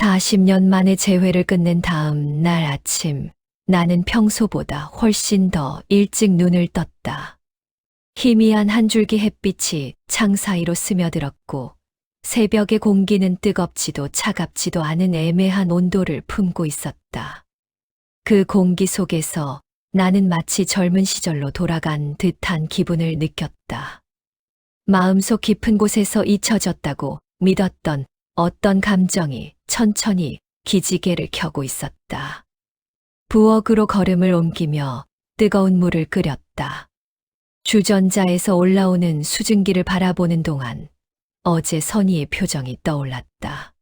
40년 만에 재회를 끝낸 다음 날 아침, 나는 평소보다 훨씬 더 일찍 눈을 떴다. 희미한 한 줄기 햇빛이 창 사이로 스며들었고, 새벽의 공기는 뜨겁지도 차갑지도 않은 애매한 온도를 품고 있었다. 그 공기 속에서 나는 마치 젊은 시절로 돌아간 듯한 기분을 느꼈다. 마음속 깊은 곳에서 잊혀졌다고 믿었던 어떤 감정이 천천히 기지개를 켜고 있었다. 부엌으로 걸음을 옮기며 뜨거운 물을 끓였다. 주전자에서 올라오는 수증기를 바라보는 동안 어제 선희의 표정이 떠올랐다.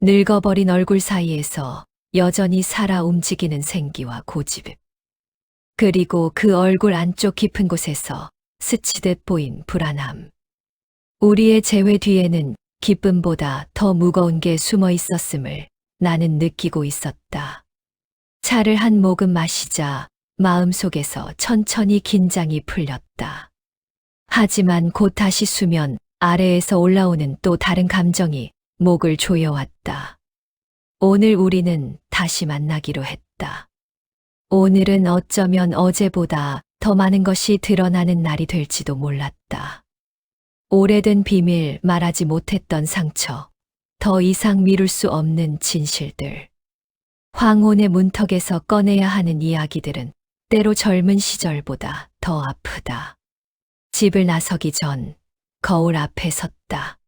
늙어버린 얼굴 사이에서 여전히 살아 움직이는 생기와 고집. 그리고 그 얼굴 안쪽 깊은 곳에서 스치듯 보인 불안함. 우리의 재회 뒤에는 기쁨보다 더 무거운 게 숨어 있었음을 나는 느끼고 있었다. 차를 한 모금 마시자 마음속에서 천천히 긴장이 풀렸다. 하지만 곧 다시 수면 아래에서 올라오는 또 다른 감정이 목을 조여왔다. 오늘 우리는 다시 만나기로 했다. 오늘은 어쩌면 어제보다 더 많은 것이 드러나는 날이 될지도 몰랐다. 오래된 비밀, 말하지 못했던 상처, 더 이상 미룰 수 없는 진실들. 황혼의 문턱에서 꺼내야 하는 이야기들은 때로 젊은 시절보다 더 아프다. 집을 나서기 전 거울 앞에 섰다.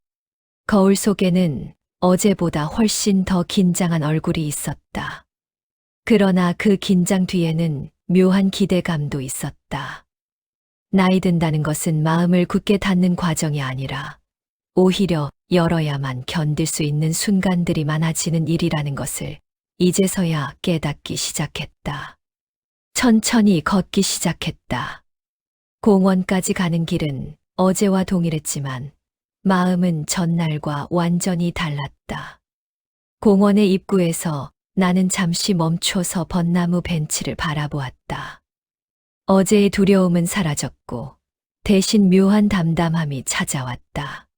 거울 속에는 어제보다 훨씬 더 긴장한 얼굴이 있었다. 그러나 그 긴장 뒤에는 묘한 기대감도 있었다. 나이 든다는 것은 마음을 굳게 닫는 과정이 아니라 오히려 열어야만 견딜 수 있는 순간들이 많아지는 일이라는 것을 이제서야 깨닫기 시작했다. 천천히 걷기 시작했다. 공원까지 가는 길은 어제와 동일했지만 마음은 전날과 완전히 달랐다. 공원의 입구에서 나는 잠시 멈춰서 벚나무 벤치를 바라보았다. 어제의 두려움은 사라졌고 대신 묘한 담담함이 찾아왔다.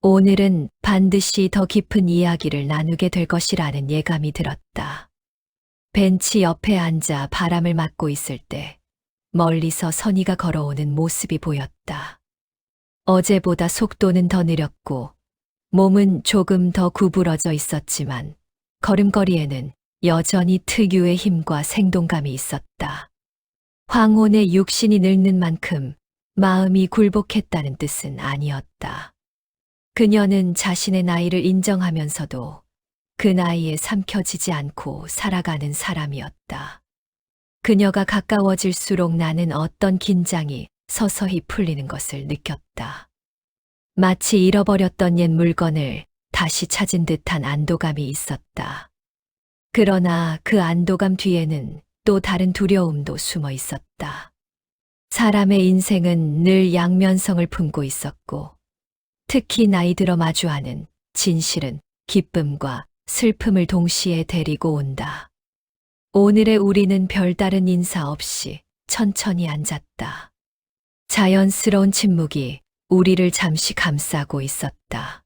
오늘은 반드시 더 깊은 이야기를 나누게 될 것이라는 예감이 들었다. 벤치 옆에 앉아 바람을 맞고 있을 때 멀리서 선이가 걸어오는 모습이 보였다. 어제보다 속도는 더 느렸고 몸은 조금 더 구부러져 있었지만 걸음걸이에는 여전히 특유의 힘과 생동감이 있었다. 황혼의 육신이 늙는 만큼 마음이 굴복했다는 뜻은 아니었다. 그녀는 자신의 나이를 인정하면서도 그 나이에 삼켜지지 않고 살아가는 사람이었다. 그녀가 가까워질수록 나는 어떤 긴장이 서서히 풀리는 것을 느꼈다. 마치 잃어버렸던 옛 물건을 다시 찾은 듯한 안도감이 있었다. 그러나 그 안도감 뒤에는 또 다른 두려움도 숨어 있었다. 사람의 인생은 늘 양면성을 품고 있었고, 특히 나이 들어 마주하는 진실은 기쁨과 슬픔을 동시에 데리고 온다. 오늘의 우리는 별다른 인사 없이 천천히 앉았다. 자연스러운 침묵이 우리를 잠시 감싸고 있었다.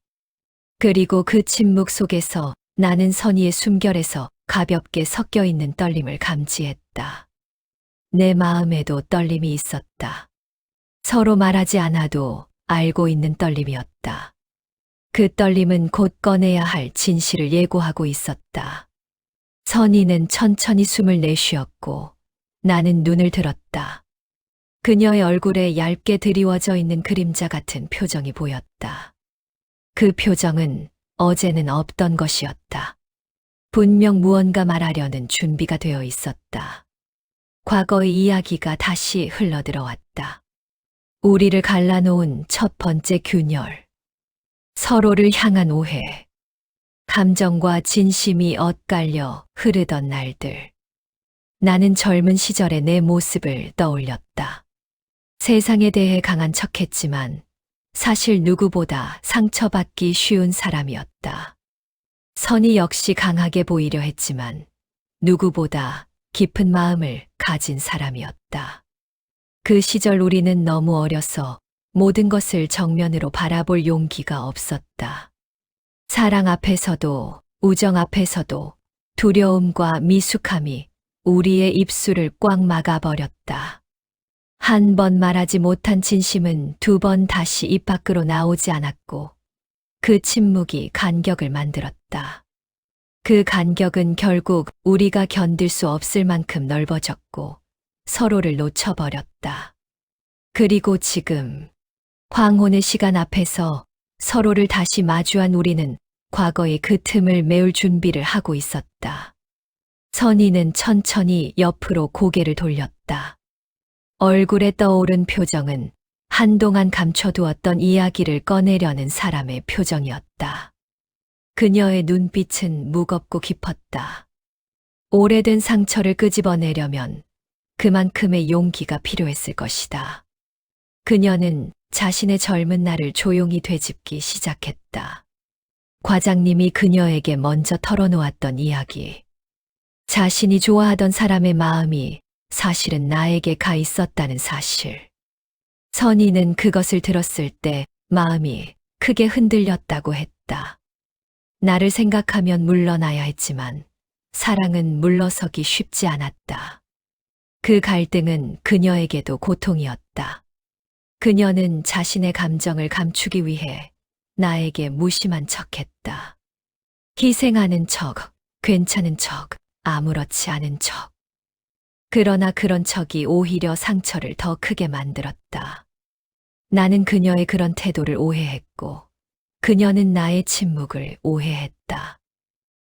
그리고 그 침묵 속에서 나는 선의의 숨결에서 가볍게 섞여 있는 떨림을 감지했다. 내 마음에도 떨림이 있었다. 서로 말하지 않아도 알고 있는 떨림이었다. 그 떨림은 곧 꺼내야 할 진실을 예고하고 있었다. 선희는 천천히 숨을 내쉬었고 나는 눈을 들었다. 그녀의 얼굴에 얇게 드리워져 있는 그림자 같은 표정이 보였다. 그 표정은 어제는 없던 것이었다. 분명 무언가 말하려는 준비가 되어 있었다. 과거의 이야기가 다시 흘러들어왔다. 우리를 갈라놓은 첫 번째 균열. 서로를 향한 오해. 감정과 진심이 엇갈려 흐르던 날들. 나는 젊은 시절의 내 모습을 떠올렸다. 세상에 대해 강한 척했지만 사실 누구보다 상처받기 쉬운 사람이었다. 선이 역시 강하게 보이려 했지만 누구보다 깊은 마음을 가진 사람이었다. 그 시절 우리는 너무 어려서 모든 것을 정면으로 바라볼 용기가 없었다. 사랑 앞에서도 우정 앞에서도 두려움과 미숙함이 우리의 입술을 꽉 막아버렸다. 한 번 말하지 못한 진심은 두 번 다시 입 밖으로 나오지 않았고 그 침묵이 간격을 만들었다. 그 간격은 결국 우리가 견딜 수 없을 만큼 넓어졌고 서로를 놓쳐버렸다. 그리고 지금 황혼의 시간 앞에서 서로를 다시 마주한 우리는 과거의 그 틈을 메울 준비를 하고 있었다. 선희는 천천히 옆으로 고개를 돌렸다. 얼굴에 떠오른 표정은 한동안 감춰두었던 이야기를 꺼내려는 사람의 표정이었다. 그녀의 눈빛은 무겁고 깊었다. 오래된 상처를 끄집어내려면 그만큼의 용기가 필요했을 것이다. 그녀는 자신의 젊은 날을 조용히 되짚기 시작했다. 과장님이 그녀에게 먼저 털어놓았던 이야기. 자신이 좋아하던 사람의 마음이 사실은 나에게 가 있었다는 사실. 선희는 그것을 들었을 때 마음이 크게 흔들렸다고 했다. 나를 생각하면 물러나야 했지만 사랑은 물러서기 쉽지 않았다. 그 갈등은 그녀에게도 고통이었다. 그녀는 자신의 감정을 감추기 위해 나에게 무심한 척 했다. 희생하는 척, 괜찮은 척, 아무렇지 않은 척. 그러나 그런 척이 오히려 상처를 더 크게 만들었다. 나는 그녀의 그런 태도를 오해했고, 그녀는 나의 침묵을 오해했다.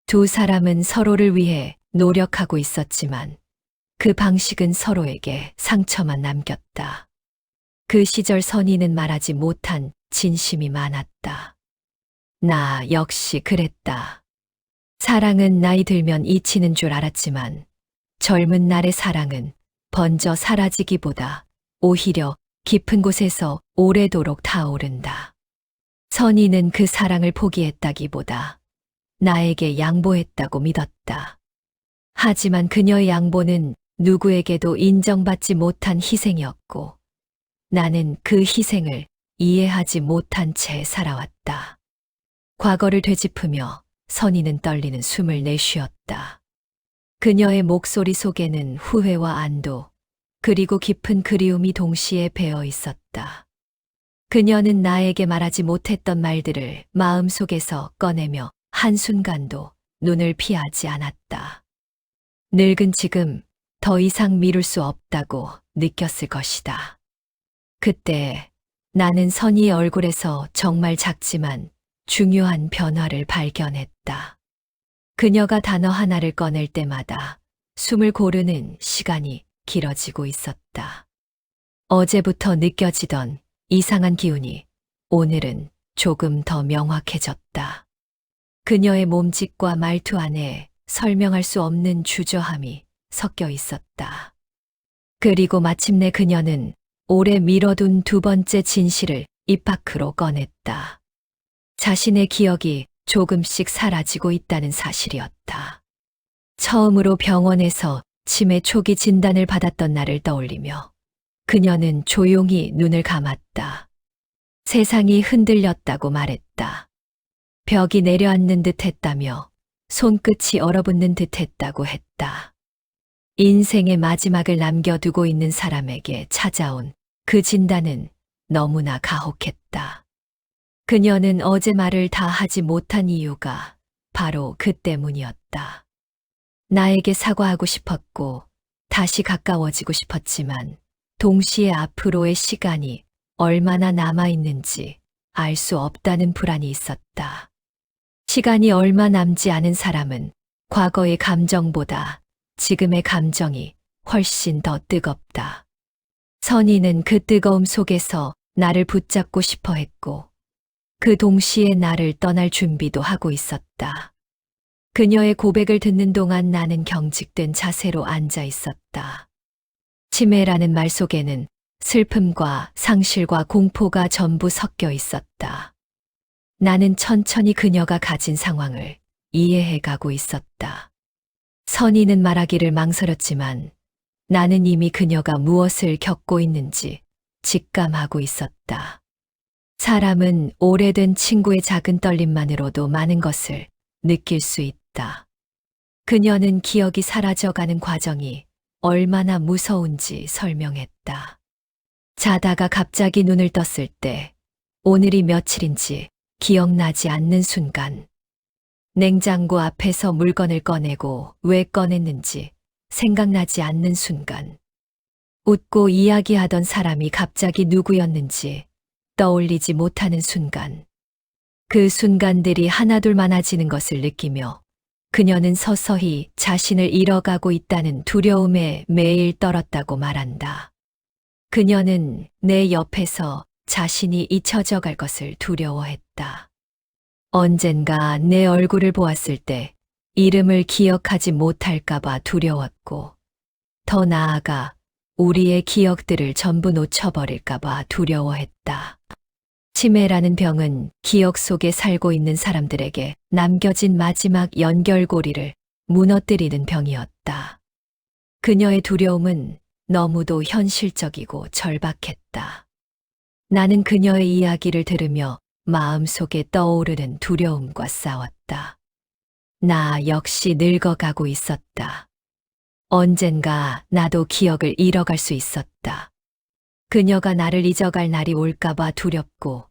두 사람은 서로를 위해 노력하고 있었지만, 그 방식은 서로에게 상처만 남겼다. 그 시절 선희는 말하지 못한 진심이 많았다. 나 역시 그랬다. 사랑은 나이 들면 잊히는 줄 알았지만 젊은 날의 사랑은 번져 사라지기보다 오히려 깊은 곳에서 오래도록 타오른다. 선희는 그 사랑을 포기했다기보다 나에게 양보했다고 믿었다. 하지만 그녀의 양보는 누구에게도 인정받지 못한 희생이었고 나는 그 희생을 이해하지 못한 채 살아왔다. 과거를 되짚으며 선희는 떨리는 숨을 내쉬었다. 그녀의 목소리 속에는 후회와 안도, 그리고 깊은 그리움이 동시에 배어 있었다. 그녀는 나에게 말하지 못했던 말들을 마음속에서 꺼내며 한순간도 눈을 피하지 않았다. 늙은 지금 더 이상 미룰 수 없다고 느꼈을 것이다. 그때 나는 선희의 얼굴에서 정말 작지만 중요한 변화를 발견했다. 그녀가 단어 하나를 꺼낼 때마다 숨을 고르는 시간이 길어지고 있었다. 어제부터 느껴지던 이상한 기운이 오늘은 조금 더 명확해졌다. 그녀의 몸짓과 말투 안에 설명할 수 없는 주저함이 섞여 있었다. 그리고 마침내 그녀는 오래 미뤄둔 두 번째 진실을 입 밖으로 꺼냈다. 자신의 기억이 조금씩 사라지고 있다는 사실이었다. 처음으로 병원에서 치매 초기 진단을 받았던 날을 떠올리며 그녀는 조용히 눈을 감았다. 세상이 흔들렸다고 말했다. 벽이 내려앉는 듯 했다며 손끝이 얼어붙는 듯 했다고 했다. 인생의 마지막을 남겨두고 있는 사람에게 찾아온 그 진단은 너무나 가혹했다. 그녀는 어제 말을 다 하지 못한 이유가 바로 그 때문이었다. 나에게 사과하고 싶었고 다시 가까워지고 싶었지만 동시에 앞으로의 시간이 얼마나 남아있는지 알 수 없다는 불안이 있었다. 시간이 얼마 남지 않은 사람은 과거의 감정보다 지금의 감정이 훨씬 더 뜨겁다. 선희는 그 뜨거움 속에서 나를 붙잡고 싶어 했고, 그 동시에 나를 떠날 준비도 하고 있었다. 그녀의 고백을 듣는 동안 나는 경직된 자세로 앉아 있었다. 치매라는 말 속에는 슬픔과 상실과 공포가 전부 섞여 있었다. 나는 천천히 그녀가 가진 상황을 이해해 가고 있었다. 선희는 말하기를 망설였지만 나는 이미 그녀가 무엇을 겪고 있는지 직감하고 있었다. 사람은 오래된 친구의 작은 떨림만으로도 많은 것을 느낄 수 있다. 그녀는 기억이 사라져가는 과정이 얼마나 무서운지 설명했다. 자다가 갑자기 눈을 떴을 때 오늘이 며칠인지 기억나지 않는 순간 냉장고 앞에서 물건을 꺼내고 왜 꺼냈는지 생각나지 않는 순간 웃고 이야기하던 사람이 갑자기 누구였는지 떠올리지 못하는 순간 그 순간들이 하나둘 많아지는 것을 느끼며 그녀는 서서히 자신을 잃어가고 있다는 두려움에 매일 떨었다고 말한다. 그녀는 내 옆에서 자신이 잊혀져 갈 것을 두려워했다. 언젠가 내 얼굴을 보았을 때 이름을 기억하지 못할까봐 두려웠고, 더 나아가 우리의 기억들을 전부 놓쳐버릴까봐 두려워했다. 치매라는 병은 기억 속에 살고 있는 사람들에게 남겨진 마지막 연결고리를 무너뜨리는 병이었다. 그녀의 두려움은 너무도 현실적이고 절박했다. 나는 그녀의 이야기를 들으며 마음속에 떠오르는 두려움과 싸웠다. 나 역시 늙어가고 있었다. 언젠가 나도 기억을 잃어갈 수 있었다. 그녀가 나를 잊어갈 날이 올까봐 두렵고,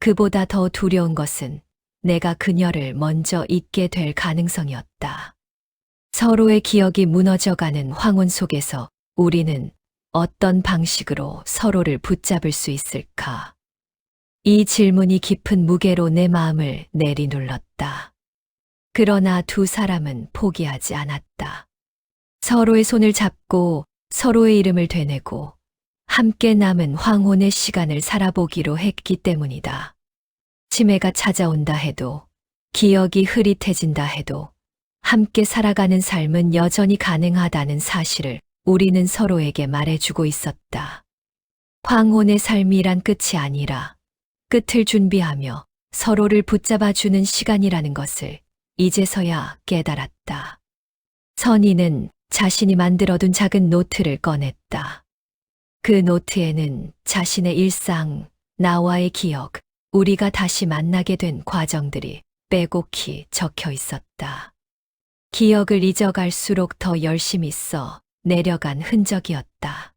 그보다 더 두려운 것은 내가 그녀를 먼저 잊게 될 가능성이었다. 서로의 기억이 무너져가는 황혼 속에서 우리는 어떤 방식으로 서로를 붙잡을 수 있을까? 이 질문이 깊은 무게로 내 마음을 내리눌렀다. 그러나 두 사람은 포기하지 않았다. 서로의 손을 잡고 서로의 이름을 되내고 함께 남은 황혼의 시간을 살아보기로 했기 때문이다. 치매가 찾아온다 해도 기억이 흐릿해진다 해도 함께 살아가는 삶은 여전히 가능하다는 사실을 우리는 서로에게 말해주고 있었다. 황혼의 삶이란 끝이 아니라 끝을 준비하며 서로를 붙잡아주는 시간이라는 것을 이제서야 깨달았다. 선희는 자신이 만들어둔 작은 노트를 꺼냈다. 그 노트에는 자신의 일상, 나와의 기억, 우리가 다시 만나게 된 과정들이 빼곡히 적혀 있었다. 기억을 잊어갈수록 더 열심히 써 내려간 흔적이었다.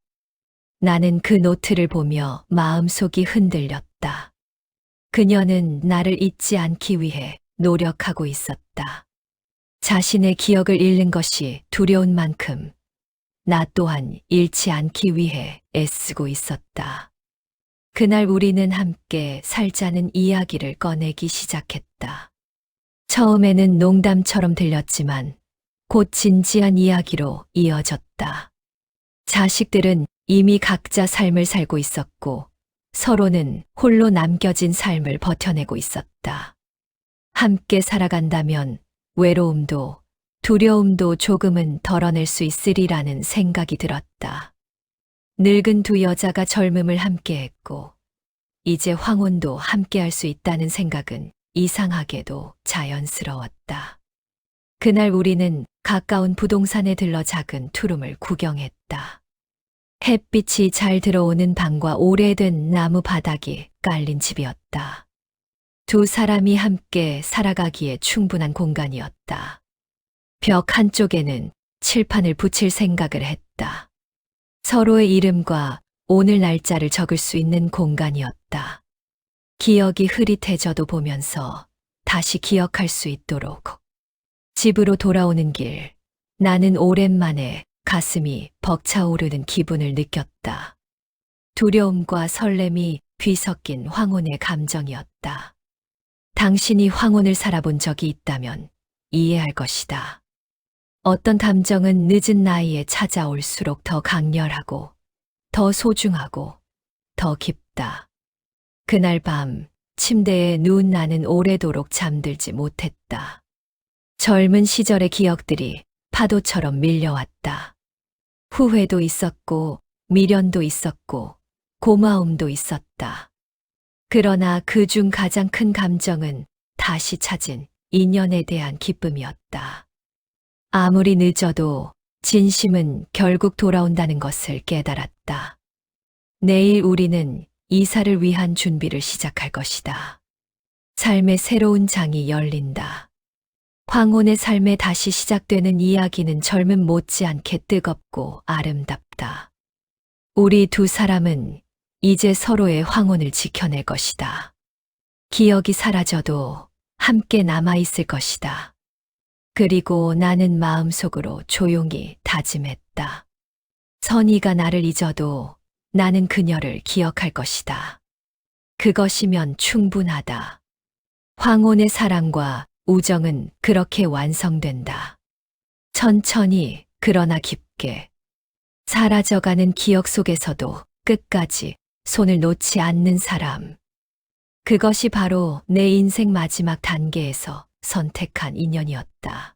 나는 그 노트를 보며 마음속이 흔들렸다. 그녀는 나를 잊지 않기 위해 노력하고 있었다. 자신의 기억을 잃는 것이 두려운 만큼 나 또한 잃지 않기 위해 애쓰고 있었다. 그날 우리는 함께 살자는 이야기를 꺼내기 시작했다. 처음에는 농담처럼 들렸지만 곧 진지한 이야기로 이어졌다. 자식들은 이미 각자 삶을 살고 있었고 서로는 홀로 남겨진 삶을 버텨내고 있었다. 함께 살아간다면 외로움도 두려움도 조금은 덜어낼 수 있으리라는 생각이 들었다. 늙은 두 여자가 젊음을 함께했고, 이제 황혼도 함께할 수 있다는 생각은 이상하게도 자연스러웠다. 그날 우리는 가까운 부동산에 들러 작은 투룸을 구경했다. 햇빛이 잘 들어오는 방과 오래된 나무 바닥이 깔린 집이었다. 두 사람이 함께 살아가기에 충분한 공간이었다. 벽 한쪽에는 칠판을 붙일 생각을 했다. 서로의 이름과 오늘 날짜를 적을 수 있는 공간이었다. 기억이 흐릿해져도 보면서 다시 기억할 수 있도록. 집으로 돌아오는 길, 나는 오랜만에 가슴이 벅차오르는 기분을 느꼈다. 두려움과 설렘이 뒤섞인 황혼의 감정이었다. 당신이 황혼을 살아본 적이 있다면 이해할 것이다. 어떤 감정은 늦은 나이에 찾아올수록 더 강렬하고, 더 소중하고, 더 깊다. 그날 밤 침대에 누운 나는 오래도록 잠들지 못했다. 젊은 시절의 기억들이 파도처럼 밀려왔다. 후회도 있었고, 미련도 있었고, 고마움도 있었다. 그러나 그 중 가장 큰 감정은 다시 찾은 인연에 대한 기쁨이었다. 아무리 늦어도 진심은 결국 돌아온다는 것을 깨달았다. 내일 우리는 이사를 위한 준비를 시작할 것이다. 삶의 새로운 장이 열린다. 황혼의 삶에 다시 시작되는 이야기는 젊음 못지않게 뜨겁고 아름답다. 우리 두 사람은 이제 서로의 황혼을 지켜낼 것이다. 기억이 사라져도 함께 남아있을 것이다. 그리고 나는 마음속으로 조용히 다짐했다. 선이가 나를 잊어도 나는 그녀를 기억할 것이다. 그것이면 충분하다. 황혼의 사랑과 우정은 그렇게 완성된다. 천천히, 그러나 깊게. 사라져가는 기억 속에서도 끝까지 손을 놓지 않는 사람. 그것이 바로 내 인생 마지막 단계에서 선택한 인연이었다.